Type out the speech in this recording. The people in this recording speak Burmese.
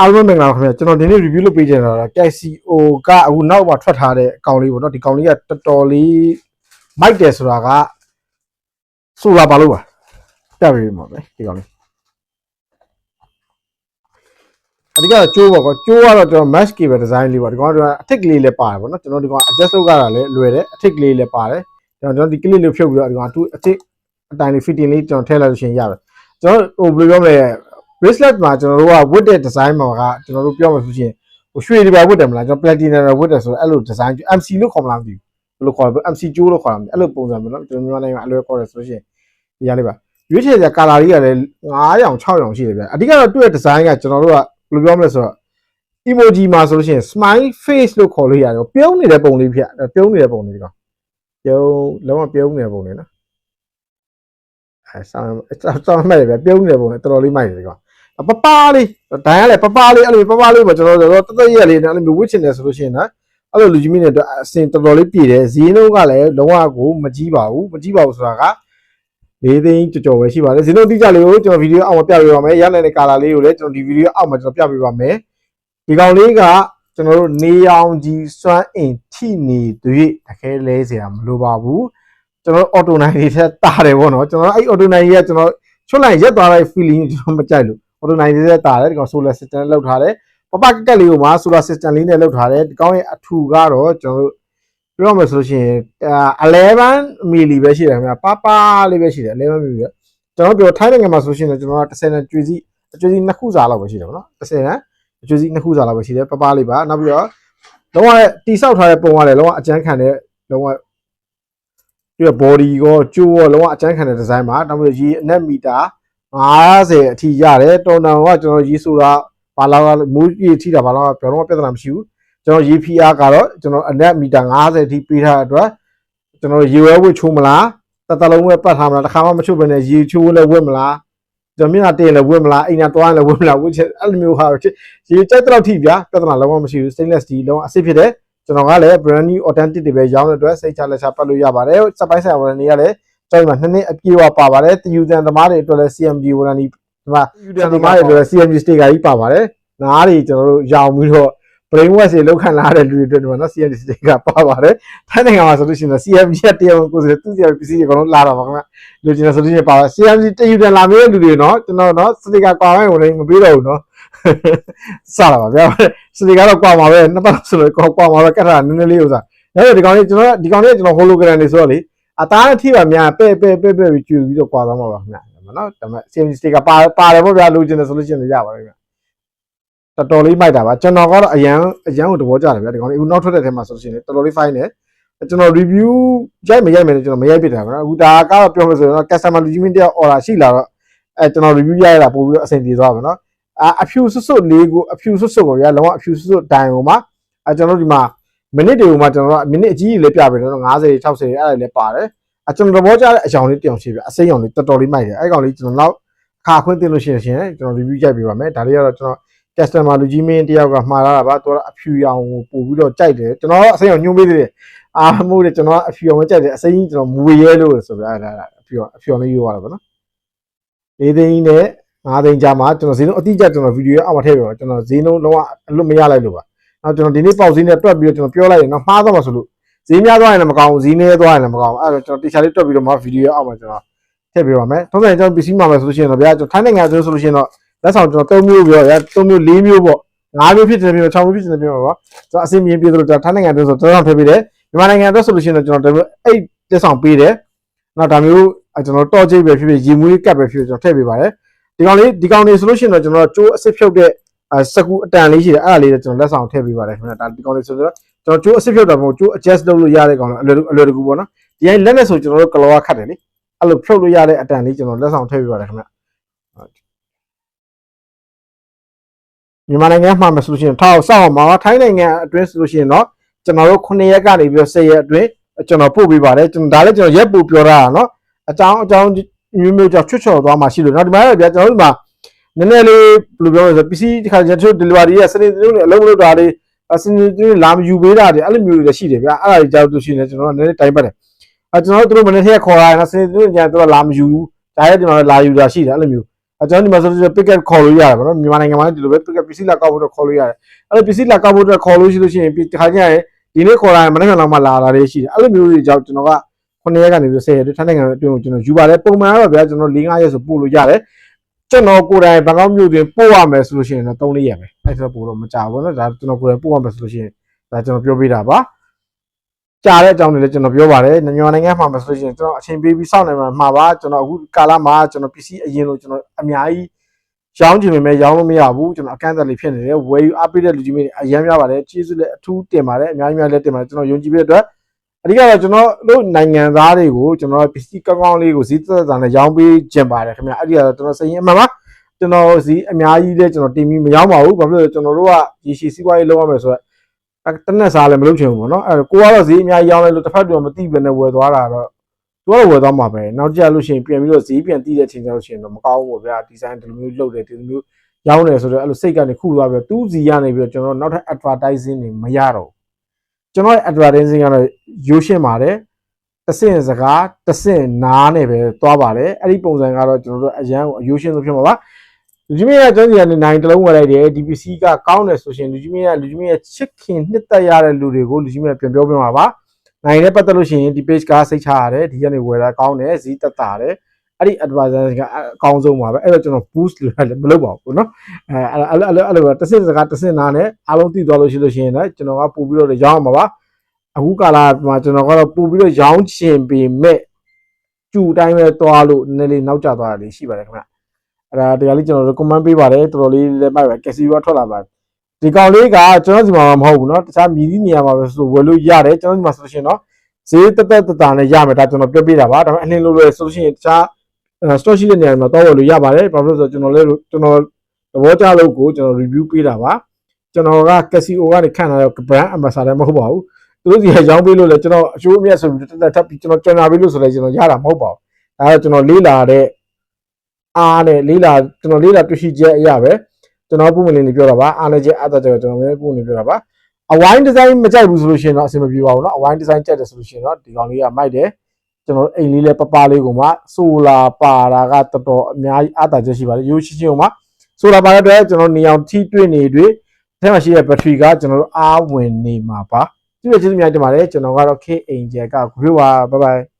အားလုံးမင်္ဂလာပါခင်ဗျာကျွန်တော်ဒီနေ့ review လုပ်ပေးချင်တာက Casio ကအခုနောက်မှာထွက်ထားတဲ့အကောင်လေးပေါ့နော်ဒီကောင်လေးကတော်တော်လေးမိုက်တယ်ဆိုတာကဆိုတာဘာလို့ပါပြပေးမှာပဲဒီကောင်လေးအဓိကတော့ကျိုးပေါ့ကွာကျိုးကတော့ကျွန်တော် mesh cable design လေးပေါ့ဒီကောင်ကအထစ်ကလေးလည်းပါတယ်ပေါ့နော်ကျွန်တော်ဒီကောင် adjust လုပ်ရတာလည်းလွယ်တယ်အထစ်ကလေးလည်းပါတယ်ကျွန်တော်ဒီကလေးလေးဖြုတ်ပြီးတော့ဒီကောင်အတူအထစ်အတိုင်းလေး fitting လေးကျွန်တော်ထည့်လိုက်လို့ရှိရင်ရတယ်ကျွန်တော်ဟိုဘယ်လိုပြောမလဲ bracelet မှာကျွန်တော်တို့ကဝတ်တဲ့ design မှာကကျွန်တော်တို့ပြောမှဆိုရှင်ဟိုရွှေတွေပါဝတ်တယ်မလားကျွန်တော် platinum တွေဝတ်တယ်ဆိုတော့အဲ့လို design MC လို့ခေါ်မလားမသိဘူးဘယ်လိုခေါ်လဲ MC ကျိုးလို့ခေါ်တာမသိအဲ့လိုပုံစံမျိုးเนาะကျွန်တော်မြန်မာနိုင်ငံအလွယ်ခေါ်တယ်ဆိုလို့ရှိရင်ဒီရလေးပါရွေးချယ်စရာ color လေးကလည်း9ရောင်6ရောင်ရှိတယ်ဗျအဓိကတော့သူ့ရဲ့ design ကကျွန်တော်တို့ကဘယ်လိုပြောမလဲဆိုတော့ emoji မှာဆိုလို့ရှိရင် smile face လို့ခေါ်လို့ရတယ်ပြုံးနေတဲ့ပုံလေးဖြစ်ပြုံးနေတဲ့ပုံလေးဒီကောင်ပြုံးလုံးဝပြုံးနေတဲ့ပုံလေးနော်အဲဆောင်းဆောင်းမဲ့တယ်ဗျပြုံးနေတဲ့ပုံလေးတော်တော်လေးမိုက်တယ်ဒီကောင် ပပလေးဒိုင်ကလည်းပပလေးအဲ့လိုပပလေးပေါ့ကျွန်တော်တို့တသက်ရက်လေးနဲ့အဲ့လိုမျိုးဝစ်ချင်တယ်ဆိုလို့ရှိရင်နော်အဲ့လိုလူကြီးမင်းတွေအတွက်အစင်တော်တော်လေးပြည့်တယ်ဈေးနှုန်းကလည်းလုံးဝကိုမကြီးပါဘူးမကြီးပါဘူးဆိုတာက၄သိန်းကြော်ကြော်ပဲရှိပါတယ်ဈေးနှုန်းတိကျလေးကိုကျွန်တော်ဗီဒီယိုအောက်မှာပြပေးပါမယ်ရနိုင်တဲ့ကာလာလေးကိုလည်းကျွန်တော်ဒီဗီဒီယိုအောက်မှာကျွန်တော်ပြပေးပါမယ်ဒီကောင်လေးကကျွန်တော်တို့နေအောင်ကြီးစွမ်းအင်ထိနေသွေးတခဲလဲเสียမလိုပါဘူးကျွန်တော်အော်တိုနိုင်တွေထက်တာတယ်ပေါ့နော်ကျွန်တော်အဲ့အော်တိုနိုင်ကြီးကကျွန်တော်ချွတ်လိုက်ရက်သွားတဲ့ feeling ကျွန်တော်မကြိုက်လို့ auto 90တာတယ်ဒီကောင် solar system နဲ့လောက်ထားတယ်ပပကက်ကက်လေးကိုမှာ solar system လေးနဲ့လောက်ထားတယ်ဒီကောင်ရဲ့အထူကတော့ကျွန်တော်တို့ပြောမယ်ဆိုလို့ရှိရင်11 milli ပဲရှိတယ်ခင်ဗျာပပလေးပဲရှိတယ်11 milli ပဲကျွန်တော်ပြောထိုင်းနိုင်ငံမှာဆိုလို့ရှိရင်ကျွန်တော်က10နဲ့ကျွေးစီအကျွေးစီနှစ်ခုစာလောက်ပဲရှိတယ်ဗောနော်10နဲ့အကျွေးစီနှစ်ခုစာလောက်ပဲရှိတယ်ပပလေးပါနောက်ပြီးတော့လုံးဝတိဆောက်ထားတဲ့ပုံကလည်းလုံးဝအကျန်းခံတဲ့လုံးဝပြီးတော့ body ကောကျိုးရောလုံးဝအကျန်းခံတဲ့ design ပါနောက်ပြီးတော့ရေအနက်မီတာ 50အထိရတယ်တော်တန်ကကျွန်တော်ရေးဆိုတာဘာလာကမူးကြီးထိတာဘာလာကပြောတော့ပြဿနာမရှိဘူးကျွန်တော်ရေး PR ကတော့ကျွန်တော်အနက်မီတာ50အထိပေးထားတဲ့အတွက်ကျွန်တော်ရေဝဲဝတ်ချိုးမလားတတလုံးဝဲပတ်ထားမလားတစ်ခါမှမချိုးဘဲနဲ့ရေချိုးလည်းဝတ်မလားကျွန်တော်မျက်နှာတင်လည်းဝတ်မလားအိမ်နာတွားလည်းဝတ်မလားဝတ်ချက်အဲ့လိုမျိုးဟာရေကြိုက်တော့ထိဗျာပြဿနာလုံးဝမရှိဘူး stainless steel လုံးဝအစစ်ဖြစ်တယ်ကျွန်တော်ကလည်း brand new authentic တွေပဲရောင်းတဲ့အတွက်စိတ်ချလက်ချပတ်လို့ရပါတယ်စက်ပိုင်းဆိုင်ရာဝန်ထမ်းတွေကလည်း ကျွန်တော်ဒီမှာနှစ်နှစ်အပြည့်အဝပါပါတယ်တယူဇန်သမားတွေအတွက်လည်း CMG ဝန်ထမ်းဒီဒီမှာယူဇန်သမားတွေအတွက်လည်း CMG sticker ကြီးပါပါတယ်နားတွေကျွန်တော်တို့ရောင်းပြီးတော့ brain wash တွေလောက်ခံလာတဲ့လူတွေအတွက်ဒီမှာနော် CMG sticker ပါပါတယ်ထိုင်းနိုင်ငံမှာဆိုလို့ရှိရင် CMG ကတရားဝင်ကိုယ်စားသူ့စီပစ္စည်းတွေအကုန်လုံးလာတော့ပါခင်ဗျလူချင်းဆိုလို့ရှိရင်ပါပါ CMG တယူဇန်လာမေးတဲ့လူတွေနော်ကျွန်တော်နော် sticker ကွာဝိုင်းဝင်မပေးတော့ဘူးနော်စလာပါဗျာစတိကတော့ကွာမှာပဲနှစ်ပတ်ဆိုလို့ကွာမှာပဲကတ်တာနည်းနည်းလေးဥစားအဲ့ဒီကောင်လေးကျွန်တော်ဒီကောင်လေးကျွန်တော် hologram နေဆိုတော့လေ အသားအထိပါများပဲ့ပဲ့ပဲ့ပဲ့ပြီးကျူပြီးတော့ကွာသွားမှာပါခင်ဗျာနော်ဒါပေမဲ့ CMC sticker ပါပါတယ်ပေါ့ဗျာလိုချင်တယ်ဆိုလို့ရှိရင်ရပါတယ်ခင်ဗျတော်တော်လေးမိုက်တာပါကျွန်တော်ကတော့အရန်အရန်ကိုသဘောကျတယ်ဗျာဒီကောင်လေးအခုနောက်ထွက်တဲ့ထဲမှာဆိုလို့ရှိရင်တော်တော်လေး fine တယ်ကျွန်တော် review ရိုက်မရိုက်မယ်ကျွန်တော်မရိုက်ပြတာဗျာအခုဒါကတော့ပြောလို့ဆိုတော့ customer လူကြီးမင်းတယောက် order ရှိလာတော့အဲကျွန်တော် review ရိုက်ရတာပို့ပြီးတော့အဆင်ပြေသွားပါနော်အာအဖြူဆွတ်ဆွတ်လေးကိုအဖြူဆွတ်ဆွတ်ကိုဗျာလုံးဝအဖြူဆွတ်ဆွတ်တိုင်ကိုမှအဲကျွန်တော်ဒီမှာ မိနစ်တွေကိုမှကျွန်တော်ကမိနစ်အကြီးကြီးလေးပြပေးတယ်နော်90 60အဲ့ဒါလေးပါတယ်အကျွန်တော်သဘောကျတဲ့အကြောင်းလေးတောင်ရှိပြအစိမ်းရောင်လေးတော်တော်လေးမိုက်တယ်အဲ့ကောင်လေးကျွန်တော်နောက်ခါခွင့်တင်လို့ရှိရင်ရှင်ကျွန်တော် review ရိုက်ပေးပါမယ်ဒါလေးကတော့ကျွန်တော် customer လူကြီးမင်းတယောက်ကမှားလာတာပါသူကအဖြူရောင်ကိုပို့ပြီးတော့ကြိုက်တယ်ကျွန်တော်အစိမ်းရောင်ညှိုးပေးသေးတယ်အာမို့တယ်ကျွန်တော်ကအဖြူရောင်ကိုကြိုက်တယ်အစိမ်းကြီးကျွန်တော်မွေရဲလို့ဆိုပြအဲ့ဒါအဖြူအဖြူရောင်လေးရိုးရတာပေါ့နော်လေးသိန်းနဲ့9သိန်းကြာမှာကျွန်တော်ဈေးနှုန်းအတိအကျကျွန်တော်ဗီဒီယိုအောက်မှာထည့်ပြပါကျွန်တော်ဈေးနှုန်းလုံးဝအလွတ်မရလိုက်လို့ပါ နောက်ကျွန်တော်ဒီနေ့ပေါက်ဈေးနဲ့တွက်ပြီးတော့ကျွန်တော်ပြောလိုက်ရင်တော့မှားသွားမှာဆိုလို့ဈေးများသွားရင်လည်းမကောင်းဘူးဈေးနည်းသွားရင်လည်းမကောင်းဘူးအဲ့တော့ကျွန်တော်တေချာလေးတွက်ပြီးတော့မှဗီဒီယိုအောက်မှာကျွန်တော်ထည့်ပြပါမယ်ထုံးစံကျွန်တော်ပစ္စည်းမှာမယ်ဆိုလို့ရှိရင်တော့ဗျာကျွန်တော်ထိုင်းနိုင်ငံဆိုဆိုလို့ရှိရင်တော့လက်ဆောင်ကျွန်တော်၃မျိုးပြောရ၃မျိုး၄မျိုးပေါ့၅မျိုးဖြစ်တယ်မျိုး၆မျိုးဖြစ်တယ်မျိုးပေါ့ကျွန်တော်အစီအမင်းပြေသလိုကျွန်တော်ထိုင်းနိုင်ငံဆိုဆိုတော့ထည့်ပေးတယ်မြန်မာနိုင်ငံအတွက်ဆိုလို့ရှိရင်တော့ကျွန်တော်အဲ့လက်ဆောင်ပေးတယ်နောက်ဒါမျိုးကျွန်တော်တော့ကြိတ်ပဲဖြစ်ဖြစ်ရေမွေးကပ်ပဲဖြစ်ဖြစ်ကျွန်တော်ထည့်ပေးပါတယ်ဒီကောင်လေးဒီကောင်လေးဆိုလို့ရှိရင်တော့ကျွန်တော်ကျိုးအစစ်ဖြုတ်တဲ့ စကူအတန်လေးရှိတယ်အဲ့ဒါလေးကျွန်တော်လက်ဆောင်ထည့်ပေးပါတယ်ခင်ဗျာဒါဒီကောင်လေးဆိုတော့ကျွန်တော်ကျိုးအစစ်ဖြုတ်တာမဟုတ်ကျိုး adjust လုပ်လို့ရတဲ့ကောင်လေးအလွယ်အလွယ်တကူပေါ့နော်ဒီတိုင်းလက်နဲ့ဆိုကျွန်တော်တို့ကလောကခတ်တယ်လေအဲ့လိုဖြုတ်လို့ရတဲ့အတန်လေးကျွန်တော်လက်ဆောင်ထည့်ပေးပါတယ်ခင်ဗျာမြန်မာနိုင်ငံမှာမဆိုလို့ရှိရင်ထောက်ဆောက်အောင်မှာထိုင်းနိုင်ငံအတွင်းဆိုလို့ရှိရင်တော့ကျွန်တော်တို့9ရက်ကနေပြီးတော့10ရက်အတွင်းကျွန်တော်ပို့ပေးပါတယ်ကျွန်တော်ဒါလည်းကျွန်တော်ရက်ပို့ပြောတာနော်အကြောင်းအကြောင်းမျိုးမျိုးကြောင့်ချွတ်ချော်သွားမှာရှိလို့နောက်ဒီမှာလည်းဗျာကျွန်တော်တို့ဒီမှာ နည်းနည်းလေးဘယ်လိုပြောမလဲဆိုပစ္စည်းတစ်ခါကျတော့ delivery ရဲ့စနေတွေနဲ့အလုံးလုံးတာလေးစနေတွေလာမယူပေးတာတွေအဲ့လိုမျိုးတွေလည်းရှိတယ်ဗျာအဲ့ဒါတွေကြောက်လို့ရှိရင်ကျွန်တော်တို့နည်းနည်းတိုင်းပတ်တယ်အဲကျွန်တော်တို့တို့မနေ့ကခေါ်လာရင်စနေတွေညကျွန်တော်လာမယူဘူးဒါရဲကျွန်တော်လာယူတာရှိတယ်အဲ့လိုမျိုးအကျွန်တော်ဒီမှာဆိုတော့ picket ခေါ်လို့ရတယ်ဗောနော်မြန်မာနိုင်ငံမှာလည်းဒီလိုပဲ picket ပစ္စည်းလာကောက်ဖို့တော့ခေါ်လို့ရတယ်အဲ့လိုပစ္စည်းလာကောက်ဖို့တော့ခေါ်လို့ရှိလို့ရှိရင်ဒီခါကျရင်ဒီနေ့ခေါ်လာရင်မနေ့ကလောက်မှလာတာလေးရှိတယ်အဲ့လိုမျိုးတွေကြောင့်ကျွန်တော်က9ရက်ကနေပြီး10ရက်ထိုင်းနိုင်ငံအတွင်းကိုကျွန်တော်ယူပါတယ်ပုံမှန်ကတော့ဗျာကျွန်တော်4-5ရက်ဆိုပို့လို့ရတယ် ကျွန်တော်ကိုယ်တိုင်ဘန်ကောက်မြို့တွင်ပို့ရမယ်ဆိုလို့ရှိရင်တော့3-4ရက်ပဲအဲ့ဒါပို့တော့မကြဘူးဗောနော်ဒါကျွန်တော်ကိုယ်တိုင်ပို့ရမယ်ဆိုလို့ရှိရင်ဒါကျွန်တော်ပြောပြတာပါကြားတဲ့အကြောင်းတွေလည်းကျွန်တော်ပြောပါတယ်မြန်မာနိုင်ငံမှာမဆိုလို့ရှိရင်ကျွန်တော်အချိန်ပေးပြီးစောင့်နေမှာမှာပါကျွန်တော်အခုကာလမှာကျွန်တော်ပစ္စည်းအရင်လို့ကျွန်တော်အများကြီးရောင်းချင်ပေမဲ့ရောင်းလို့မရဘူးကျွန်တော်အကန့်အသတ်လေးဖြစ်နေတယ်ဝယ်ယူအားပေးတဲ့လူကြီးတွေအရင်များပါတယ်ကျေးဇူးလည်းအထူးတင်ပါတယ်အများကြီးများလည်းတင်ပါတယ်ကျွန်တော်ယုံကြည်ပြီးတဲ့အတွက် အဓိကတော့ကျွန်တော်တို့နိုင်ငံသားတွေကိုကျွန်တော်ပစ္စည်းကောင်းကောင်းလေးကိုဈေးသက်သက်နဲ့ရောင်းပေးကျင်ပါတယ်ခင်ဗျအဲ့ဒီကတော့ကျွန်တော်စရင်အမှန်ပါကျွန်တော်ဈေးအများကြီးလည်းကျွန်တော်တင်ပြီးမရောင်းပါဘူးဘာဖြစ်လို့လဲကျွန်တော်တို့ကရေရှည်စီးပွားရေးလုပ်ရမယ်ဆိုတော့တနက်စားလည်းမလုပ်ချင်ဘူးပေါ့နော်အဲ့ကိုကတော့ဈေးအများကြီးရောင်းလိုက်လို့တစ်ဖက်တူမသိပဲနဲ့ဝယ်သွားတာတော့သူကတော့ဝယ်သွားမှာပဲနောက်ကြလို့ရှိရင်ပြန်ပြီးတော့ဈေးပြန်တည်တဲ့အချိန်ကျလို့ရှိရင်တော့မကောင်းဘူးပေါ့ဗျာဒီဇိုင်းဒီလိုမျိုးလုပ်တယ်ဒီလိုမျိုးရောင်းတယ်ဆိုတော့အဲ့လိုစိတ်ကနေခုသွားပြီးတော့သူ့စီကနေပြီးတော့ကျွန်တော်နောက်ထပ် advertising တွေမရတော့ ကျွန်တော်ရဲ့ advertising ကတော့ရိုးရှင်းပါတယ်တဆင့်စကားတဆင့်နားနဲ့ပဲသွားပါတယ်အဲ့ဒီပုံစံကတော့ကျွန်တော်တို့အရန်ကိုအရိုးရှင်းဆုံးဖြစ်မှာပါလူကြီးမင်းကကျွန်တော်ဒီနိုင်တစ်လုံးဝယ်လိုက်တယ် DPC ကကောင်းတယ်ဆိုရှင်လူကြီးမင်းကလူကြီးမင်းရဲ့ချစ်ခင်နှစ်သက်ရတဲ့လူတွေကိုလူကြီးမင်းကပြန်ပြောပြမှာပါနိုင်နဲ့ပတ်သက်လို့ရှိရင်ဒီ page ကစိတ်ချရတယ်ဒီကနေဝယ်တာကောင်းတယ်ဈေးသက်သာတယ် အဲ့ဒီ advisor ကအကောင်းဆုံးပါပဲအဲ့တော့ကျွန်တော် boost လုပ်ရတယ်မလုပ်ပါဘူးเนาะအဲအဲ့လိုအဲ့လိုအဲ့လိုတစ်စင်စကားတစ်စင်နားနဲ့အားလုံးသိသွားလို့ရှိလို့ရှိရင်လည်းကျွန်တော်ကပို့ပြီးတော့ရောင်းအောင်ပါပါအခုကာလမှာကျွန်တော်ကတော့ပို့ပြီးတော့ရောင်းချင်ပေမဲ့ကျူတိုင်းပဲသွားလို့နည်းနည်းလေးနောက်ကျသွားတာလေးရှိပါတယ်ခင်ဗျ အဲ့ဒါတရားလေးကျွန်တော် recommend ပေးပါတယ်တော်တော်လေးလည်းမိုက်ပဲကက်စီရောထွက်လာပါတယ်ဒီကောင်လေးကကျွန်တော်ဒီမှာမဟုတ်ဘူးเนาะတခြားမြည်သည့်နေရာမှာပဲဆိုဝယ်လို့ရတယ်ကျွန်တော်ဒီမှာဆိုလို့ရှိရင်เนาะဈေးတက်တက်တတာနဲ့ရမယ်ဒါကျွန်တော်ပြောပြတာပါဒါပေမဲ့အလင်းလို့လို့ဆိုလို့ရှိရင်တခြား store ရှိတဲ့နေရာမှာတော့ဝယ်လို့ရပါတယ်ဘာလို့လဲဆိုတော့ကျွန်တော်လည်းကျွန်တော်သဘောကျလို့ကိုကျွန်တော် review ပေးတာပါကျွန်တော်က Casio ကနေခံလာတဲ့ brand ambassador မဟုတ်ပါဘူးသူတို့စီကရောင်းပေးလို့လည်းကျွန်တော်အချိုးအမြတ်ဆိုပြီးတက်တက်ထပ်ပြီးကျွန်တော်ကြော်ညာပေးလို့ဆိုလည်းကျွန်တော်ရတာမဟုတ်ပါဘူးဒါတော့ကျွန်တော်လေးလာတဲ့ အားနဲ့လေးလာကျွန်တော်လေးလာတွေ့ရှိချက်အရာပဲကျွန်တော်ပုံမလင်းနေပြောတာပါအားနဲ့ချက်အားသက်ချက်ကျွန်တော်လည်းပုံနေပြောတာပါအဝိုင်းဒီဇိုင်းမကြိုက်ဘူးဆိုလို့ရှိရင်တော့အဆင်မပြေပါဘူးเนาะအဝိုင်းဒီဇိုင်းကြိုက်တယ်ဆိုလို့ရှိရင်တော့ဒီကောင်လေးကမိုက်တယ် ကျွန်တော်အိမ်လေးလည်းပပလေးကိုမှဆိုလာပါတာကတော်တော်အများကြီးအားသာချက်ရှိပါတယ်ရိုးရှင်းရှင်းကိုမှဆိုလာပါတဲ့အတွက်ကျွန်တော်နေအောင်ထိတွေ့နေတွေ့အဲထဲမှာရှိတဲ့ဘက်ထရီကကျွန်တော်တို့အားဝင်နေမှာပါဒီလိုကျေးဇူးများတင်ပါတယ်ကျွန်တော်ကတော့ K Angel က group ပါ bye bye